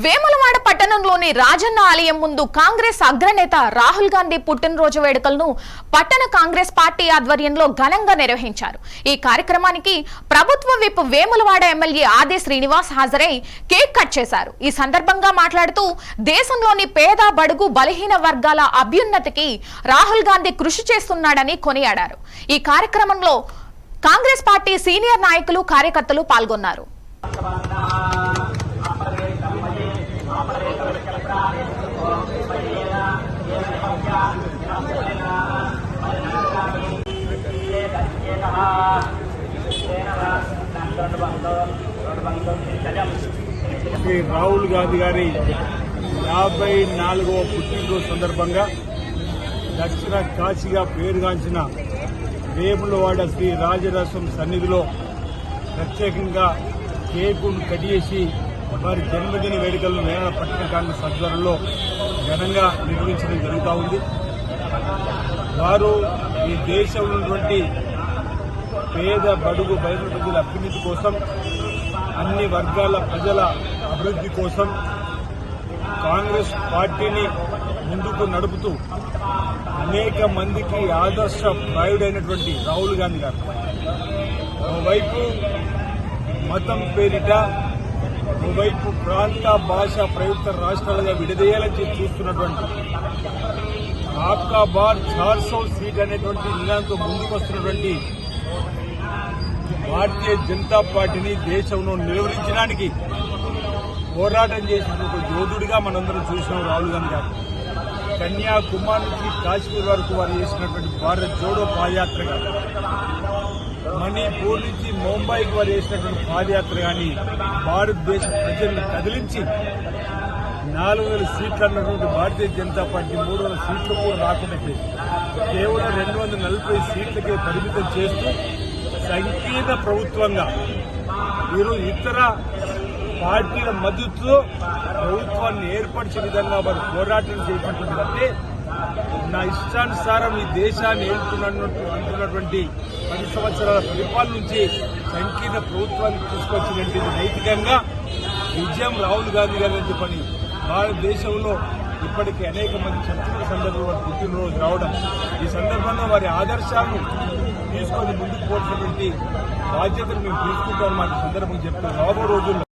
వేములవాడ పట్టణంలోని రాజన్న ఆలయం ముందు కాంగ్రెస్ అగ్రనేత రాహుల్ గాంధీ పుట్టినరోజు వేడుకలను పట్టణ కాంగ్రెస్ పార్టీ ఆధ్వర్యంలో ఘనంగా నిర్వహించారు. ఈ కార్యక్రమానికి ప్రభుత్వ విప్ వేములవాడ ఎమ్మెల్యే ఆది శ్రీనివాస్ హాజరై కేక్ కట్ చేశారు. ఈ సందర్భంగా మాట్లాడుతూ దేశంలోని పేద బడుగు బలహీన వర్గాల అభ్యున్నతికి రాహుల్ గాంధీ కృషి చేస్తున్నాడని కొనియాడారు. ఈ కార్యక్రమంలో కాంగ్రెస్ పార్టీ సీనియర్ నాయకులు కార్యకర్తలు పాల్గొన్నారు. శ్రీ రాహుల్ గాంధీ గారి యాభై నాలుగవ పుట్టినరోజు సందర్భంగా దక్షిణ కాశీగా పేరుగాంచిన వేములవాడ శ్రీ రాజరసం సన్నిధిలో ప్రత్యేకంగా కేకును కట్ చేసి వారి జన్మదిన వేడుకలను వేల పట్టణ కాంగ్రెస్ ఆధ్వర్యంలో ఘనంగా నిర్వహించడం జరుగుతూ ఉంది. వారు ఈ దేశంలో ఉన్నటువంటి పేద బడుగు బయట ప్రజల అభ్యున్నతి కోసం అన్ని వర్గాల ప్రజల అభివృద్ధి కోసం కాంగ్రెస్ పార్టీని ముందుకు నడుపుతూ అనేక మందికి ఆదర్శ ప్రాయుడైనటువంటి రాహుల్ గాంధీ గారు. ఓవైపు మతం పేరిట ఓవైపు ప్రాంత భాష ప్రయుక్త రాష్ట్రాలుగా విడదీయాలని చూస్తున్నటువంటి ఆప్కా బార్ చార్ సౌ సీట్ అనేటువంటి నినాదంతో ముందుకు వస్తున్నటువంటి భారతీయ జనతా పార్టీని దేశంలో నిలువరించడానికి పోరాటం చేసిన ఒక యోధుడిగా మనందరం చూసినాం రాహుల్ గాంధీ గారు. కన్యాకుమారి నుంచి కాశ్మీర్ వరకు వారు చేసినటువంటి భారత్ జోడో పాదయాత్ర కానీ మణిపూర్ నుంచి ముంబైకి వారు చేసినటువంటి పాదయాత్ర కానీ భారతదేశ ప్రజల్ని కదిలించి నాలుగు వేల సీట్లు అన్నటువంటి భారతీయ జనతా పార్టీ మూడు వందల సీట్లు కూడా రాకుండా చేసి కేవలం రెండు వందల నలభై సీట్లకే పరిమితం చేస్తూ సంకీర్ణ ప్రభుత్వంగా ఈరోజు ఇతర పార్టీల మద్దతుతో ప్రభుత్వాన్ని ఏర్పరిచే విధంగా వారు పోరాటం చేసినటువంటి నా ఇష్టానుసారం ఈ దేశాన్ని ఏలుతున్నట్టు అంటున్నటువంటి పది సంవత్సరాల పరిపాలన నుంచి సంకీర్ణ ప్రభుత్వాన్ని తీసుకొచ్చినటువంటి నైతికంగా విజయం రాహుల్ గాంధీ గారు చెప్పని భారతదేశంలో ఇప్పటికీ అనేక మంది చర్చల సందర్భంలో వారి పుట్టినరోజు రావడం ఈ సందర్భంలో వారి ఆదర్శాలను తీసుకొని ముందుకు పోసినటువంటి బాధ్యతను మేము తీసుకుంటామని మాట సందర్భం చెప్తున్నాం. రాబో రోజుల్లో